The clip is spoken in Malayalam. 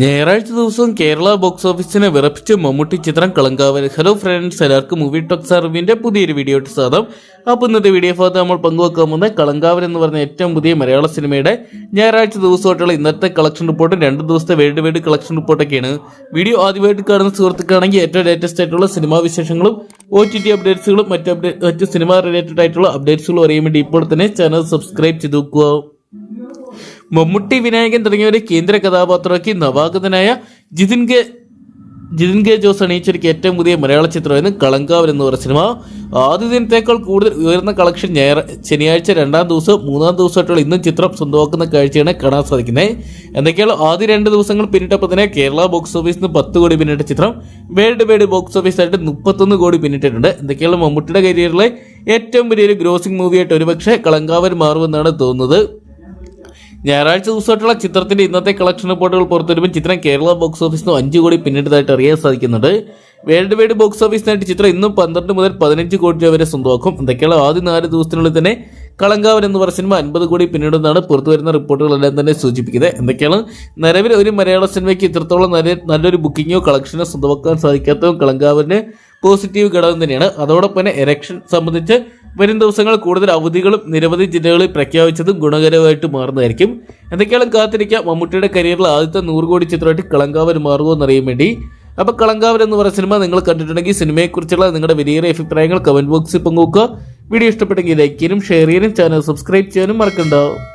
ഞായറാഴ്ച ദിവസം കേരള ബോക്സ് ഓഫീസിനെ വിറപ്പിച്ച് മമ്മൂട്ടി ചിത്രം കളങ്കാവൽ. ഹലോ ഫ്രണ്ട്സ് എല്ലാവർക്കും മൂവി ടോക്സ് സർവിന്റെ പുതിയൊരു വീഡിയോ സ്വാഗതം. അപ്പോൾ ഇന്നത്തെ വീഡിയോ ഭാഗത്ത് നമ്മൾ പങ്കുവെക്കാൻ പോകുന്നത് കളങ്കാവൽ എന്ന് പറഞ്ഞ ഏറ്റവും പുതിയ മലയാള സിനിമയുടെ ഞായറാഴ്ച ദിവസമായിട്ടുള്ള ഇന്നത്തെ കളക്ഷൻ റിപ്പോർട്ടും രണ്ട് ദിവസത്തെ വേൾഡ് വൈഡ് കളക്ഷൻ റിപ്പോർട്ടൊക്കെയാണ് വീഡിയോ ആദ്യമായിട്ട് കാണുന്ന സുഹൃത്തുക്കാണെങ്കിൽ ഏറ്റവും ലേറ്റസ്റ്റ് ആയിട്ടുള്ള സിനിമാ വിശേഷങ്ങളും ഒ ടി ടി അപ്ഡേറ്റ്സുകളും മറ്റ് അപ്ഡേറ്റ് മറ്റ് സിനിമ റിലേറ്റഡ് ആയിട്ടുള്ള അപ്ഡേറ്റ്സുകളും അറിയാൻ വേണ്ടി ഇപ്പോൾ തന്നെ ചാനൽ സബ്സ്ക്രൈബ് ചെയ്ത് വെക്കുക. മമ്മൂട്ടി വിനായകൻ തുടങ്ങിയവരെ കേന്ദ്ര കഥാപാത്രമാക്കി നവാഗതനായ ജിതിൻ കെ ജിതിൻ കെ ജോസ് അണിയിച്ചൊരുക്കിയ ഏറ്റവും പുതിയ മലയാള ചിത്രമായിരുന്നു കളങ്കാവൻ എന്ന് പറഞ്ഞ സിനിമ. ആദ്യ ദിനത്തേക്കാൾ കൂടുതൽ ഉയർന്ന കളക്ഷൻ ഞായർ ശനിയാഴ്ച രണ്ടാം ദിവസം മൂന്നാം ദിവസമായിട്ടുള്ള ഇന്നും ചിത്രം സ്വന്തമാക്കുന്ന കാഴ്ചയാണ് കാണാൻ സാധിക്കുന്നത്. എന്തൊക്കെയാണ് ആദ്യ രണ്ട് ദിവസങ്ങൾ പിന്നിട്ടപ്പോൾ തന്നെ കേരള ബോക്സ് ഓഫീസിൽ നിന്ന് പത്ത് കോടി പിന്നിട്ട ചിത്രം. വേൾഡ് വൈഡ് ബോക്സ് ഓഫീസായിട്ട് മുപ്പത്തൊന്ന് കോടി പിന്നിട്ടിട്ടുണ്ട്. എന്തൊക്കെയാണ് മമ്മൂട്ടിയുടെ കരിയറിലെ ഏറ്റവും വലിയൊരു ഗ്രോസിംഗ് മൂവിയായിട്ട് ഒരുപക്ഷെ കളങ്കാവൻ മാറുമെന്നാണ് തോന്നുന്നത്. ഞായറാഴ്ച ദിവസമായിട്ടുള്ള ചിത്രത്തിന്റെ ഇന്നത്തെ കളക്ഷൻ റിപ്പോർട്ടുകൾ പുറത്തുവരുമ്പോൾ ചിത്രം കേരള ബോക്സ് ഓഫീസിൽ നിന്ന് അഞ്ച് കോടി പിന്നിട്ടതായിട്ട് അറിയാൻ സാധിക്കുന്നുണ്ട്. വേൾഡ് വൈഡ് ബോക്സ് ഓഫീസിനായിട്ട് ചിത്രം ഇന്നും പന്ത്രണ്ട് മുതൽ പതിനഞ്ച് കോടി രൂപ വരെ സ്വന്തമാക്കും. എന്തൊക്കെയാണ് ആദ്യ നാല് ദിവസത്തിനുള്ളിൽ തന്നെ കളങ്കാവൻ എന്ന് പറഞ്ഞ സിനിമ അൻപത് കോടി പിന്നിടുന്നതാണ്. പുറത്തു വരുന്ന റിപ്പോർട്ടുകളെല്ലാം തന്നെ സൂചിപ്പിക്കുന്നത്. എന്തൊക്കെയാണ്? നിലവിൽ ഒരു മലയാള സിനിമയ്ക്ക് ഇത്രത്തോളം നല്ല നല്ലൊരു ബുക്കിങ്ങോ കളക്ഷനോ സ്വന്തമാക്കാൻ സാധിക്കാത്തതും കളങ്കാവിന് പോസിറ്റീവ് ഘടകം തന്നെയാണ്. അതോടൊപ്പം തന്നെ എലക്ഷൻ സംബന്ധിച്ച് വരും ദിവസങ്ങൾ കൂടുതൽ അവധികളും നിരവധി ജില്ലകളിൽ പ്രഖ്യാപിച്ചതും ഗുണകരമായിട്ട് മാറുന്നതായിരിക്കും. എന്തൊക്കെയാണ് കാത്തിരിക്കാം മമ്മൂട്ടിയുടെ കരിയറിൽ ആദ്യത്തെ നൂറ് കോടി ചിത്രമായിട്ട് കളങ്കാവൻ മാറുമോ എന്നറിയാൻ വേണ്ടി. അപ്പോൾ കളങ്കാവൻ എന്ന് പറഞ്ഞ സിനിമ നിങ്ങൾ കണ്ടിട്ടുണ്ടെങ്കിൽ സിനിമയെക്കുറിച്ചുള്ള നിങ്ങളുടെ വലിയ അഭിപ്രായങ്ങൾ കമന്റ് ബോക്സിൽ പങ്കുവെക്കുക വീഡിയോ ഇഷ്ടപ്പെട്ടെങ്കിൽ ലൈക്ക് ചെയ്യാനും ഷെയർ ചെയ്യാനും ചാനൽ സബ്സ്ക്രൈബ് ചെയ്യാനും മറക്കണ്ടാവും